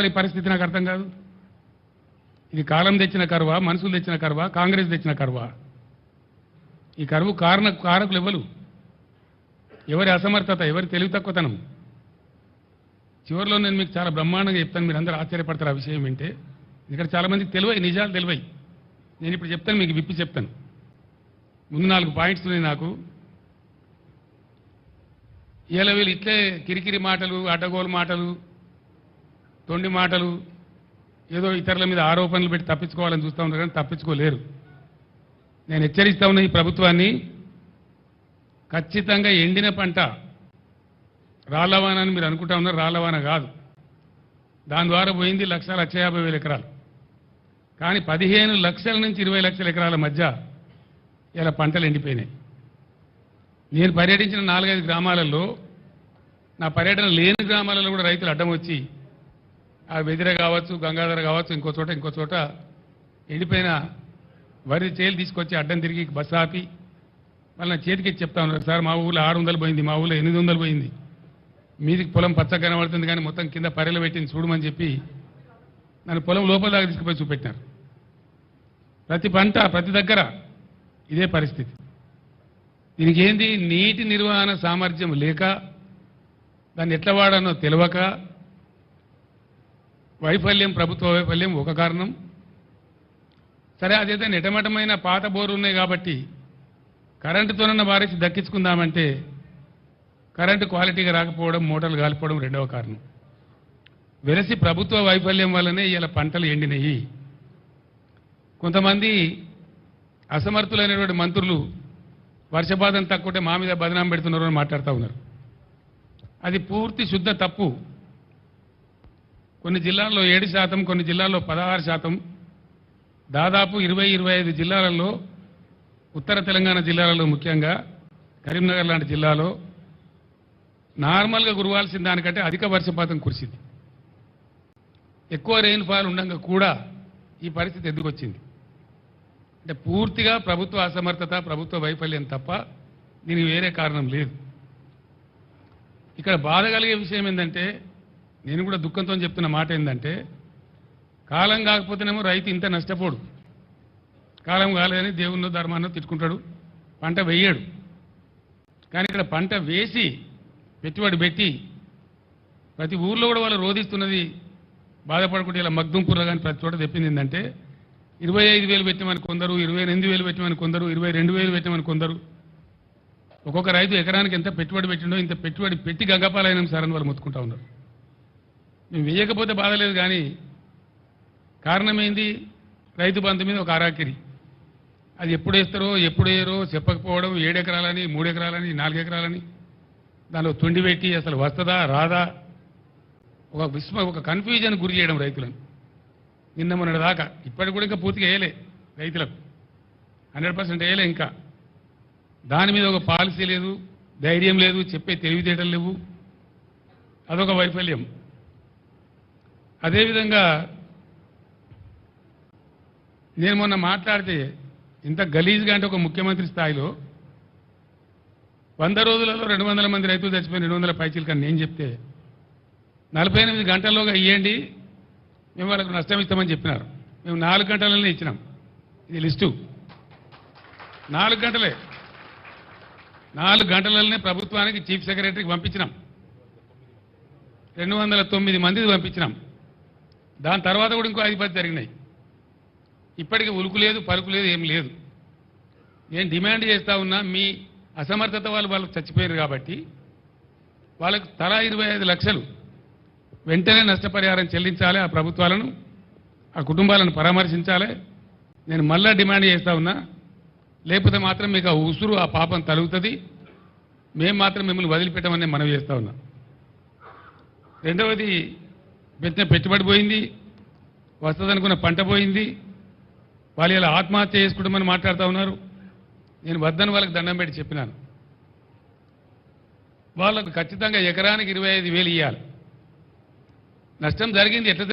రావాలి పరిస్థితి నాకు అర్థం కాదు. ఇది కాలం తెచ్చిన కరువా మనుషులు తెచ్చిన కరువా కాంగ్రెస్ తెచ్చిన కరువా? ఈ కరువు కారణ కారకులు ఎవరు? ఎవరి అసమర్థత ఎవరి తెలివి తక్కువతనం? చివరిలో నేను మీకు చాలా బ్రహ్మాండంగా చెప్తాను మీరు అందరూ ఆశ్చర్యపడతారు ఆ విషయం వింటే ఇక్కడ చాలామందికి తెలివై నిజాలు తెలివై. నేను ఇప్పుడు చెప్తాను మీకు విప్పి చెప్తాను. ముందు నాలుగు పాయింట్స్ ఉన్నాయి నాకు. ఇలా వీళ్ళు ఇట్లే కిరికిరి మాటలు అడ్డగోలు మాటలు తొండి మాటలు ఏదో ఇతరుల మీద ఆరోపణలు పెట్టి తప్పించుకోవాలని చూస్తూ ఉన్నారు కానీ తప్పించుకోలేరు. నేను హెచ్చరిస్తా ఉన్న ఈ ప్రభుత్వాన్ని ఖచ్చితంగా ఎండిన పంట రాళ్ళవాన అని మీరు అనుకుంటా ఉన్నారు రాళ్ళవాన కాదు. దాని ద్వారా పోయింది లక్ష లక్ష యాభై వేల ఎకరాలు. కానీ పదిహేను లక్షల నుంచి ఇరవై లక్షల ఎకరాల మధ్య ఇలా పంటలు ఎండిపోయినాయి. నేను పర్యటించిన నాలుగైదు గ్రామాలలో నా పర్యటన లేని గ్రామాలలో కూడా రైతులు అడ్డం వచ్చి ఆ వెదిర కావచ్చు గంగాధర కావచ్చు ఇంకో చోట ఇంకో చోట ఎండిపోయిన వరి చేలు తీసుకొచ్చి అడ్డం తిరిగి బస్సు ఆపి మళ్ళీ చేతికి చెప్తా ఉన్నారు. సార్ మా ఊళ్ళో ఆరు వందలు పోయింది మా ఊళ్ళో ఎనిమిది వందలు పోయింది. మీదికి పొలం పచ్చ కనబడుతుంది కానీ మొత్తం కింద పరెలు పెట్టింది చూడమని చెప్పి నన్ను పొలం లోపల దాకా తీసుకుపోయి చూపెట్టినారు. ప్రతి పంట ప్రతి దగ్గర ఇదే పరిస్థితి. దీనికి ఏంది? నీటి నిర్వహణ సామర్థ్యం లేక దాన్ని ఎట్లా వాడానో తెలియక వైఫల్యం ప్రభుత్వ వైఫల్యం ఒక కారణం. సరే అదైతే నిటమటమైన పాత బోరు ఉన్నాయి కాబట్టి కరెంటుతోనన్న వారేసి దక్కించుకుందామంటే కరెంటు క్వాలిటీగా రాకపోవడం మోటార్లు కాలిపోవడం రెండవ కారణం. వెలసి ప్రభుత్వ వైఫల్యం వల్లనే ఇలా పంటలు ఎండినాయి కొంతమంది అసమర్థులైనటువంటి మంత్రులు వర్షపాతం తక్కువటే మా మీద బదనాం పెడుతున్నారు అని మాట్లాడుతూ ఉన్నారు. అది పూర్తి శుద్ధ తప్పు. కొన్ని జిల్లాల్లో ఏడు శాతం కొన్ని జిల్లాల్లో పదహారు శాతం. దాదాపు ఇరవై ఇరవై ఐదు జిల్లాలలో ఉత్తర తెలంగాణ జిల్లాలలో ముఖ్యంగా కరీంనగర్ లాంటి జిల్లాలో నార్మల్గా కురవాల్సిన దానికంటే అధిక వర్షపాతం కురిసింది. ఎక్కువ రెయిన్ఫాల్ ఉండగా కూడా ఈ పరిస్థితి ఎదుర్కొచ్చింది అంటే పూర్తిగా ప్రభుత్వ అసమర్థత ప్రభుత్వ వైఫల్యం తప్ప దీనికి వేరే కారణం లేదు. ఇక్కడ బాధ కలిగే విషయం ఏంటంటే నేను కూడా దుఃఖంతో చెప్తున్న మాట ఏంటంటే కాలం కాకపోతేనేమో రైతు ఇంత నష్టపోడు. కాలం కాలేదని దేవుణ్ణో ధర్మాన్నో తిట్టుకుంటాడు. పంట వేయడు. కానీ ఇక్కడ పంట వేసి పెట్టుబడి పెట్టి ప్రతి ఊర్లో కూడా వాళ్ళు రోధిస్తున్నది బాధపడకుండా ఇలా మగ్దుంపుర్ర కానీ ప్రతి చోట చెప్పింది ఏంటంటే ఇరవై ఐదు వేలు పెట్టమని కొందరు ఇరవై ఎనిమిది వేలు పెట్టమని కొందరు ఇరవై రెండు వేలు పెట్టమని కొందరు. ఒక్కొక్క రైతు ఎకరానికి ఎంత పెట్టుబడి పెట్టిండో ఇంత పెట్టుబడి పెట్టి గంగపాలైన సార్ అని వాళ్ళు మొత్తుకుంటా ఉన్నారు. మేము వేయకపోతే బాధలేదు కానీ కారణం ఏంది రైతు బంధు మీద ఒక అరాకిరి అది ఎప్పుడు వేస్తారో ఎప్పుడు వేయరో చెప్పకపోవడం ఏడు ఎకరాలని మూడు ఎకరాలని నాలుగు ఎకరాలని దానిలో తుండి పెట్టి అసలు వస్తుందా రాదా? ఒక విస్మ ఒక కన్ఫ్యూజన్ గురి చేయడం రైతులను. నిన్న మొన్నటి దాకా. ఇప్పటికి కూడా ఇంకా పూర్తిగా వేయలే రైతులకు. హండ్రెడ్ పర్సెంట్ వేయలే ఇంకా. దాని మీద ఒక పాలసీ లేదు ధైర్యం లేదు చెప్పే తెలివితేటలు లేవు. అదొక వైఫల్యం. అదేవిధంగా నేను మొన్న మాట్లాడితే ఇంత గలీజ్గా అంటే ఒక ముఖ్యమంత్రి స్థాయిలో వంద రోజులలో రెండు వందల మంది రైతులు చచ్చిపోయిన రెండు వందల పైచీలు కానీ నేను చెప్తే నలభై ఎనిమిది గంటల్లోగా ఇవ్వండి మేము వాళ్ళకు నష్టం ఇస్తామని చెప్పినారు. మేము నాలుగు గంటలనే ఇచ్చినాం. ఇది లిస్టు. నాలుగు గంటలే. నాలుగు గంటలనే ప్రభుత్వానికి చీఫ్ సెక్రటరీకి పంపించినాం. రెండు వందల తొమ్మిది మందిది పంపించినాం. దాని తర్వాత కూడా ఇంకో ఐదు పది జరిగినాయి. ఇప్పటికీ ఉలుకు లేదు పలుకు లేదు ఏం లేదు. నేను డిమాండ్ చేస్తా ఉన్నా మీ అసమర్థత వాళ్ళు వాళ్ళకి చచ్చిపోయారు కాబట్టి వాళ్ళకు తలా ఇరవై ఐదు లక్షలు వెంటనే నష్టపరిహారం చెల్లించాలి ఆ ప్రభుత్వాలను ఆ కుటుంబాలను పరామర్శించాలి. నేను మళ్ళా డిమాండ్ చేస్తా ఉన్నా లేకపోతే మాత్రం మీకు ఆ ఉసురు ఆ పాపం తలుగుతుంది. మేము మాత్రం మిమ్మల్ని వదిలిపెట్టమని మనం చేస్తా ఉన్నా. రెండవది పెట్టిన పెట్టుబడి పోయింది వస్తుందనుకున్న పంట పోయింది. వాళ్ళు ఇలా ఆత్మహత్య చేసుకుంటామని మాట్లాడుతూ ఉన్నారు. నేను వద్దని వాళ్ళకి దండం పెట్టి చెప్పినాను. వాళ్ళకు ఖచ్చితంగా ఎకరానికి ఇరవై ఐదు వేలు ఇవ్వాలి నష్టం జరిగింది ఎట్లా